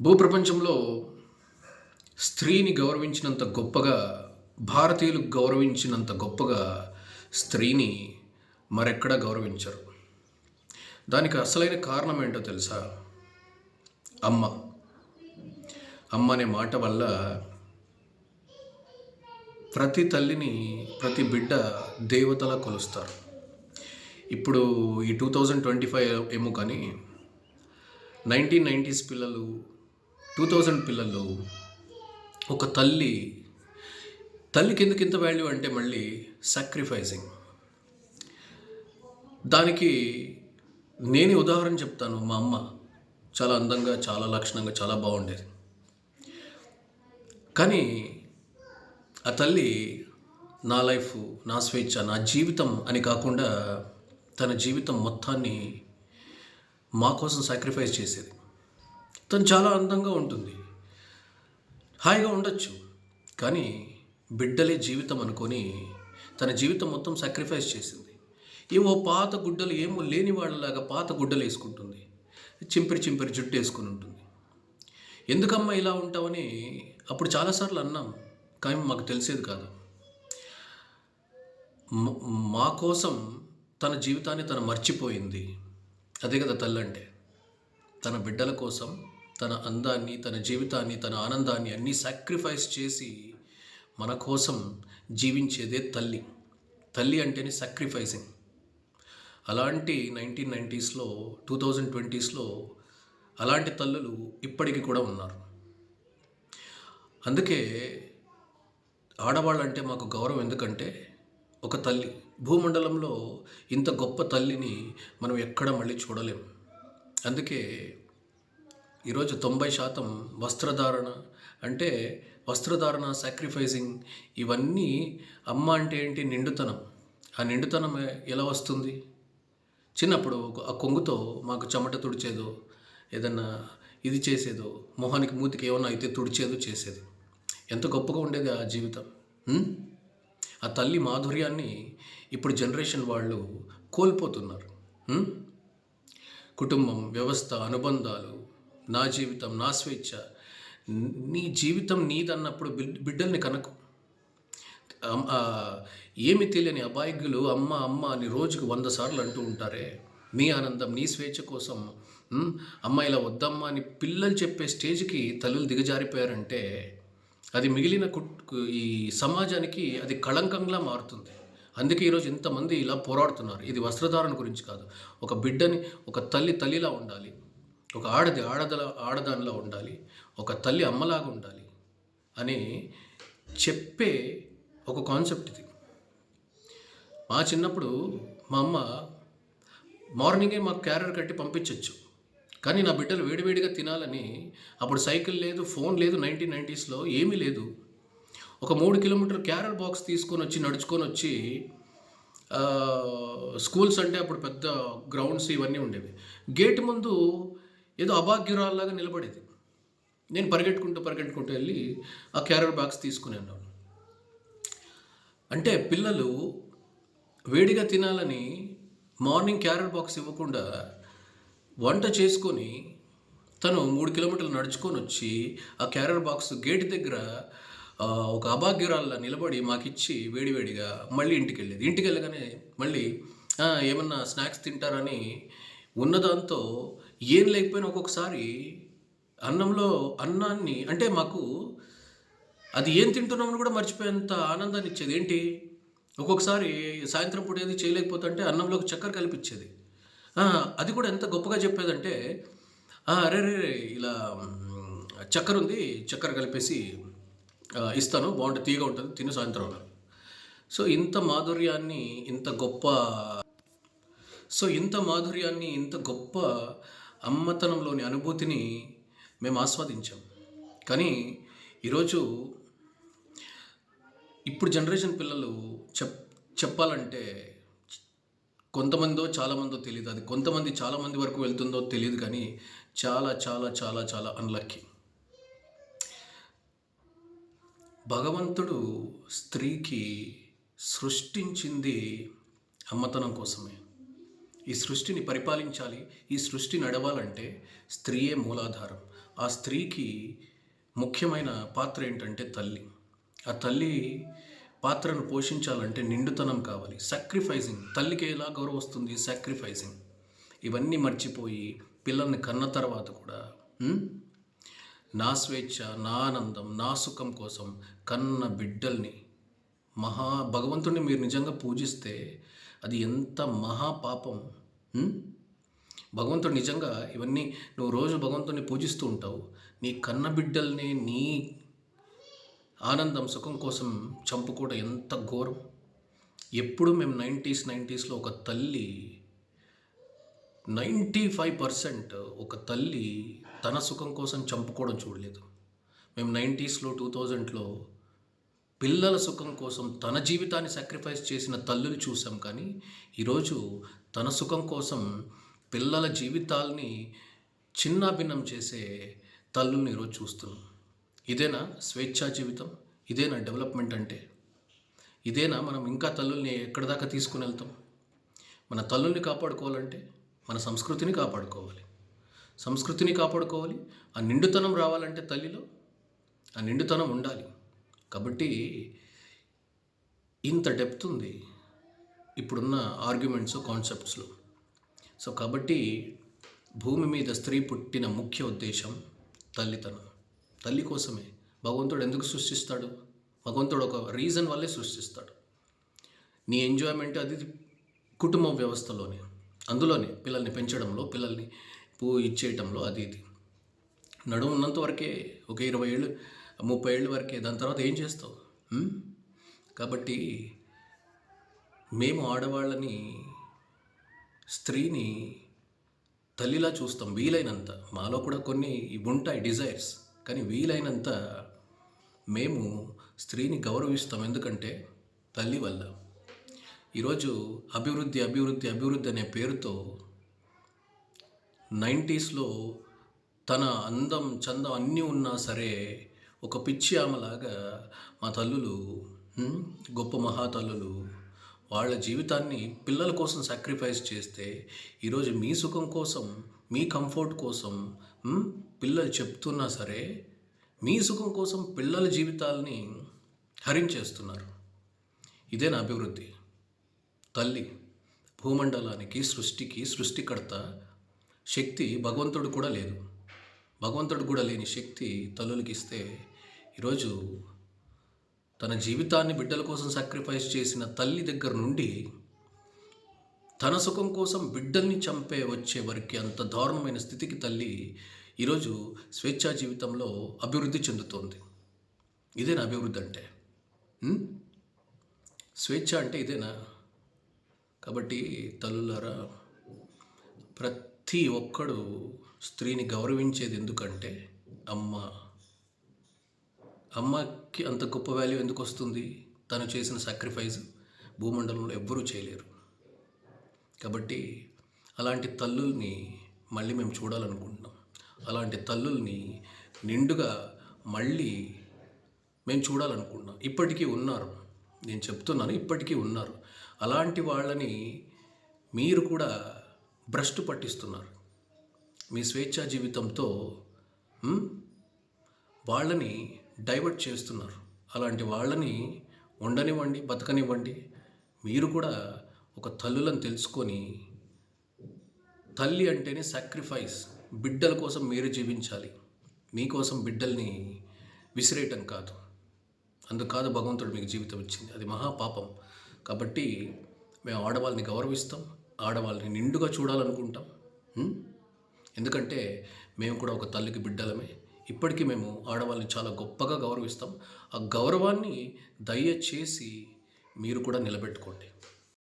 భూప్రపంచంలో స్త్రీని గౌరవించినంత గొప్పగా భారతీయులు గౌరవించినంత గొప్పగా స్త్రీని మరెక్కడా గౌరవించరు. దానికి అసలైన కారణం ఏంటో తెలుసా? అమ్మ. అమ్మ అనే మాట వల్ల ప్రతి తల్లిని ప్రతి బిడ్డ దేవతలా కొలుస్తారు. ఇప్పుడు ఈ టూ థౌజండ్ ట్వంటీ ఫైవ్ ఏమో కానీ నైన్టీన్ నైంటీస్ పిల్లలు టూ థౌజండ్ పిల్లలు ఒక తల్లి తల్లికి ఎందుకు ఇంత వాల్యూ అంటే మళ్ళీ సాక్రిఫైసింగ్ దానికి నేను ఉదాహరణ చెప్తాను మా అమ్మ చాలా అందంగా చాలా లక్షణంగా చాలా బాగుండేది. కానీ ఆ తల్లి నా లైఫ్ నా స్వేచ్ఛ నా జీవితం అని కాకుండా తన జీవితం మొత్తాన్ని మా కోసం సాక్రిఫైస్ చేసేది. తను చాలా అందంగా ఉంటుంది. హాయిగా ఉండొచ్చు. కానీ బిడ్డలే జీవితం అనుకొని తన జీవితం మొత్తం సాక్రిఫైస్ చేసింది. ఏవో పాత గుడ్డలు ఏమో లేని వాళ్ళలాగా పాత గుడ్డలు వేసుకుంటుంది. చింపిరి చింపిరి జుట్టు వేసుకుని ఉంటుంది. ఎందుకమ్మా ఇలా ఉంటావని అప్పుడు చాలాసార్లు అన్నాం. కానీ మాకు తెలిసేది కాదు. మా కోసం తన జీవితాన్ని తను మర్చిపోయింది. అదే కదా తల్లంటే. తన బిడ్డల కోసం తన అందాన్ని తన జీవితాన్ని తన ఆనందాన్ని అన్నీ సాక్రిఫైస్ చేసి మన కోసం జీవించేదే తల్లి. తల్లి అంటేనే సాక్రిఫైసింగ్ అలాంటి నైన్టీన్ నైంటీస్లో టూ థౌజండ్ ట్వంటీస్లో అలాంటి తల్లులు ఇప్పటికీ కూడా ఉన్నారు. అందుకే ఆడవాళ్ళంటే మాకు గౌరవం ఎందుకంటే ఒక తల్లి. భూమండలంలో ఇంత గొప్ప తల్లిని మనం ఎక్కడ మళ్ళీ చూడలేం. అందుకే ఈరోజు తొంభై శాతం వస్త్రధారణ అంటే వస్త్రధారణ సాక్రిఫైసింగ్ ఇవన్నీ అమ్మ అంటే ఏంటి? నిండుతనం. ఆ నిండుతనం ఎలా వస్తుంది? చిన్నప్పుడు ఆ కొంగుతో మాకు చెమట తుడిచేదో ఏదన్నా ఇది చేసేదో మొహానికి మూతికి ఏమన్నా అయితే తుడిచేదో చేసేది. ఎంత గొప్పగా ఉండేది ఆ జీవితం ఆ తల్లి మాధుర్యాన్ని ఇప్పుడు జనరేషన్ వాళ్ళు కోల్పోతున్నారు కుటుంబం వ్యవస్థ అనుబంధాలు నా జీవితం నా స్వేచ్ఛ నీ జీవితం నీదన్నప్పుడు బిడ్డల్ని కనకు. అమ్- ఏమి తెలియని అబాయకులు అమ్మ అమ్మ అని రోజుకు వంద సార్లు అంటూ ఉంటారే. నీ ఆనందం నీ స్వేచ్ఛ కోసం అమ్మ ఇలా వద్దమ్మా అని పిల్లలు చెప్పే స్టేజ్కి తల్లులు దిగజారిపోయారంటే అది మిగిలిన కుట్ ఈ సమాజానికి అది కళంకంగా మారుతుంది. అందుకే ఈరోజు ఇంతమంది ఇలా పోరాడుతున్నారు. ఇది వస్త్రధారణ గురించి కాదు. ఒక బిడ్డని ఒక తల్లి తల్లిలా ఉండాలి. ఒక ఆడది ఆడదల ఆడదానిలా ఉండాలి. ఒక తల్లి అమ్మలాగా ఉండాలి అని చెప్పే ఒక కాన్సెప్ట్ ఇది. మా చిన్నప్పుడు మా అమ్మ మార్నింగే మాకు క్యారియర్ కట్టి పంపించవచ్చు కానీ నా బిడ్డలు వేడివేడిగా తినాలని అప్పుడు సైకిల్ లేదు ఫోన్ లేదు నైన్టీన్ నైంటీస్లో ఏమీ లేదు. ఒక మూడు కిలోమీటర్ క్యారర్ బాక్స్ తీసుకొని వచ్చి నడుచుకొని వచ్చి స్కూల్స్ అంటే అప్పుడు పెద్ద గ్రౌండ్స్ ఇవన్నీ ఉండేవి. గేట్ ముందు ఏదో అభాగ్యురాల్లాగా నిలబడేది. నేను పరిగెట్టుకుంటూ పరిగెట్టుకుంటూ వెళ్ళి ఆ క్యారర్ బాక్స్ తీసుకుని అంటే పిల్లలు వేడిగా తినాలని మార్నింగ్ క్యారెట్ బాక్స్ ఇవ్వకుండా వంట చేసుకొని తను మూడు కిలోమీటర్లు నడుచుకొని వచ్చి ఆ క్యారర్ బాక్స్ గేట్ దగ్గర ఒక అభాగ్యురాల్లా నిలబడి మాకిచ్చి వేడివేడిగా మళ్ళీ ఇంటికి వెళ్ళేది ఇంటికి వెళ్ళగానే మళ్ళీ ఏమన్నా స్నాక్స్ తింటారని ఉన్నదాంతో ఏం లేకపోయినా ఒక్కొక్కసారి అన్నంలో అన్నాన్ని అంటే మాకు అది ఏం తింటున్నామని కూడా మర్చిపోయేంత ఆనందాన్ని ఇచ్చేది. ఏంటి? ఒక్కొక్కసారి సాయంత్రం పూట ఏది చేయలేకపోతుంటే అన్నంలో చక్కెర కల్పించేది అది కూడా ఎంత గొప్పగా చెప్పేదంటే అరే రే ఇలా చక్కెర ఉంది చక్కెర కలిపేసి ఇస్తాను బాగుంటుంది తీగ ఉంటుంది తిని సాయంత్రం సో ఇంత మాధుర్యాన్ని ఇంత గొప్ప సో ఇంత మాధుర్యాన్ని ఇంత గొప్ప అమ్మతనంలోని అనుభూతిని మేము ఆస్వాదించాం. కానీ ఈరోజు ఇప్పుడు జనరేషన్ పిల్లలు చెప్ చెప్పాలంటే కొంతమందో చాలామందో తెలియదు అది కొంతమంది చాలామంది వరకు వెళ్తుందో తెలియదు కానీ చాలా చాలా చాలా చాలా అన్లక్కీ. భగవంతుడు స్త్రీకి సృష్టించింది అమ్మతనం కోసమే. ఈ సృష్టిని పరిపాలించాలి ఈ సృష్టి నడవాలంటే స్త్రీయే మూలాధారం. ఆ స్త్రీకి ముఖ్యమైన పాత్ర ఏంటంటే తల్లి. ఆ తల్లి పాత్రను పోషించాలంటే నిండుతనం కావాలి. సాక్రిఫైసింగ్ తల్లికి ఎలా గౌరవం వస్తుంది? సాక్రిఫైసింగ్ ఇవన్నీ మర్చిపోయి పిల్లల్ని కన్న తర్వాత కూడా నా స్వేచ్ఛ నా ఆనందం నా సుఖం కోసం కన్న బిడ్డల్ని మహా భగవంతుడిని మీరు నిజంగా పూజిస్తే అది ఎంత మహాపాపం భగవంతుడు నిజంగా ఇవన్నీ నువ్వు రోజు భగవంతుడిని పూజిస్తూ ఉంటావు. నీ కన్న బిడ్డల్ని నీ ఆనందం సుఖం కోసం చంపుకోవడం ఎంత ఘోరం. ఎప్పుడు మేము నైంటీస్ నైంటీస్లో ఒక తల్లి నైంటీ ఫైవ్ పర్సెంట్ ఒక తల్లి తన సుఖం కోసం చంపుకోవడం చూడలేదు. మేము నైంటీస్లో టూ థౌజండ్లో పిల్లల సుఖం కోసం తన జీవితాన్ని సాక్రిఫైస్ చేసిన తల్లులు చూసాం కానీ ఈరోజు తన సుఖం కోసం పిల్లల జీవితాల్ని చిన్నాభిన్నం చేసే తల్లుల్ని ఈరోజు చూస్తున్నాం. ఇదేనా స్వేచ్ఛా జీవితం? ఇదేనా డెవలప్మెంట్ అంటే? ఇదేనా మనం ఇంకా తల్లుల్ని ఎక్కడి దాకా తీసుకుని వెళ్తాం? మన తల్లుల్ని కాపాడుకోవాలంటే? మన సంస్కృతిని కాపాడుకోవాలి. సంస్కృతిని కాపాడుకోవాలి. ఆ నిండుతనం రావాలంటే తల్లిలో ఆ నిండుతనం ఉండాలి. కాబట్టి ఇంత డెప్త్ ఉంది ఇప్పుడున్న ఆర్గ్యుమెంట్స్ కాన్సెప్ట్స్లో. సో కాబట్టి భూమి మీద స్త్రీ పుట్టిన ముఖ్య ఉద్దేశం తల్లితనం. తల్లి కోసమే. భగవంతుడు ఎందుకు సృష్టిస్తాడు? భగవంతుడు ఒక రీజన్ వల్లే సృష్టిస్తాడు. నీ ఎంజాయ్మెంట్ అది కుటుంబ వ్యవస్థలోనే. అందులోనే పిల్లల్ని పెంచడంలో పిల్లల్ని పూ ఇచ్చేయటంలో అది ఇది. నడుము ఉన్నంత వరకే ఒక ఇరవై ఏళ్ళు ముప్పై ఏళ్ళ వరకే దాని తర్వాత ఏం చేస్తావు? కాబట్టి మేము ఆడవాళ్ళని స్త్రీని తల్లిలా చూస్తాం వీలైనంత. మాలో కూడా కొన్ని ఉంటాయి డిజైర్స్. కానీ వీలైనంత మేము స్త్రీని గౌరవిస్తాం. ఎందుకంటే తల్లి వల్ల. ఈరోజు అభివృద్ధి అభివృద్ధి అభివృద్ధి అనే పేరుతో నైంటీస్లో తన అందం చందం అన్నీ ఉన్నా సరే ఒక పిచ్చి ఆమెలాగా మా తల్లులు గొప్ప మహాతల్లులు వాళ్ళ జీవితాన్ని పిల్లల కోసం సాక్రిఫైస్ చేస్తే ఈరోజు మీ సుఖం కోసం మీ కంఫర్ట్ కోసం పిల్లలు చెప్తున్నా సరే మీ సుఖం కోసం పిల్లల జీవితాల్ని హరించేస్తున్నారు. ఇదే నా అభివృద్ధి. తల్లి భూమండలానికి సృష్టికి సృష్టికర్త శక్తి భగవంతుడు కూడా లేదు. భగవంతుడు కూడా లేని శక్తి తల్లులకి ఇస్తే ఈరోజు తన జీవితాన్ని బిడ్డల కోసం సాక్రిఫైస్ చేసిన తల్లి దగ్గర నుండి తన సుఖం కోసం బిడ్డల్ని చంపే వచ్చే వరకు అంత దారుణమైన స్థితికి తల్లి ఈరోజు స్వేచ్ఛా జీవితంలో అభివృద్ధి చెందుతోంది. ఇదేనా అభివృద్ధి అంటే? స్వేచ్ఛ అంటే ఇదేనా? కాబట్టి తల్లులారా ప్రతి ఒక్కడు స్త్రీని గౌరవించేది ఎందుకంటే అమ్మ. అమ్మకి అంత గొప్ప వాల్యూ ఎందుకు వస్తుంది? తను చేసిన సాక్రిఫైస్ భూమండలంలో ఎవ్వరూ చేయలేరు. కాబట్టి అలాంటి తల్లుల్ని మళ్ళీ మేము చూడాలనుకుంటున్నాం. అలాంటి తల్లుల్ని నిండుగా మళ్ళీ మేము చూడాలనుకుంటున్నాం. ఇప్పటికీ ఉన్నారు. నేను చెప్తున్నాను ఇప్పటికీ ఉన్నారు. అలాంటి వాళ్ళని మీరు కూడా భ్రష్టు పట్టిస్తున్నారు. మీ స్వేచ్ఛా జీవితంతో వాళ్ళని డైవర్ట్ చేస్తున్నారు. అలాంటి వాళ్ళని ఉండనివ్వండి బతకనివ్వండి. మీరు కూడా ఒక తల్లులను తెలుసుకొని తల్లి అంటేనే సాక్రిఫైస్ బిడ్డల కోసం మీరు జీవించాలి. మీకోసం బిడ్డల్ని విసిరేయటం కాదు. అందుకు కాదు భగవంతుడు మీకు జీవితం ఇచ్చింది. అది మహాపాపం. కాబట్టి మేము ఆడవాళ్ళని గౌరవిస్తాం ఆడవాళ్ళని నిండుగా చూడాలనుకుంటాం ఎందుకంటే మేము కూడా ఒక తల్లికి బిడ్డలమే. ఇప్పటికీ మేము ఆడవాళ్ళని చాలా గొప్పగా గౌరవిస్తాం. ఆ గౌరవాన్ని దయచేసి మీరు కూడా నిలబెట్టుకోండి.